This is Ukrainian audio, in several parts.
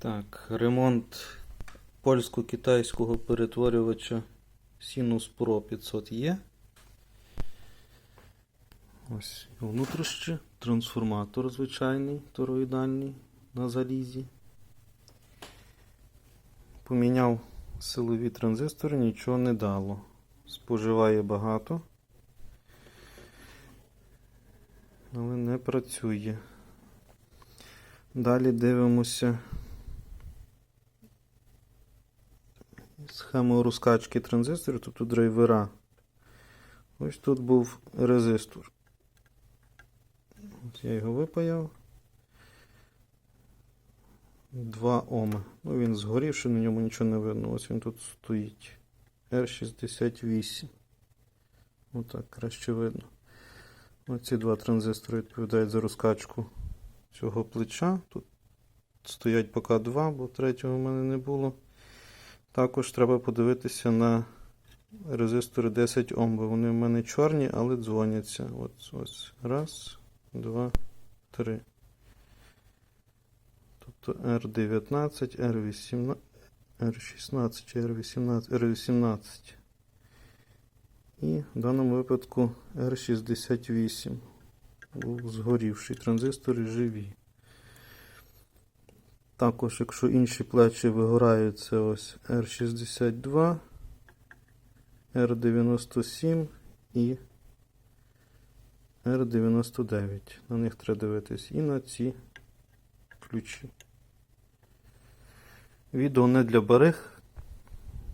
Так, ремонт польсько-китайського перетворювача Sinus Pro 500 є. Ось внутрішнє, трансформатор звичайний, тороїдальний на залізі. Поміняв силові транзистори, нічого не дало. Споживає багато, але не працює. Далі дивимося схему розкачки транзисторів, тобто драйвера. Ось тут був резистор. От я його випаяв. 2 Оми. Ну, він згорівши, на ньому нічого не видно. Ось він тут стоїть. R68. Отак краще видно. Оці два транзистори відповідають за розкачку цього плеча. Тут стоять поки два, бо третього в мене не було. Також треба подивитися на резистори 10 Ом, бо вони в мене чорні, але дзвоняться. Ось, ось. Раз, два, три. Тобто R19, R18, R16, R18, R18. І в даному випадку R68. Був згорівший. Транзистори живі. Також, якщо інші плечі вигорають, це ось R62, R97 і R99. На них треба дивитись. І на ці ключі. Відео не для барих.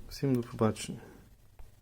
Всім до побачення.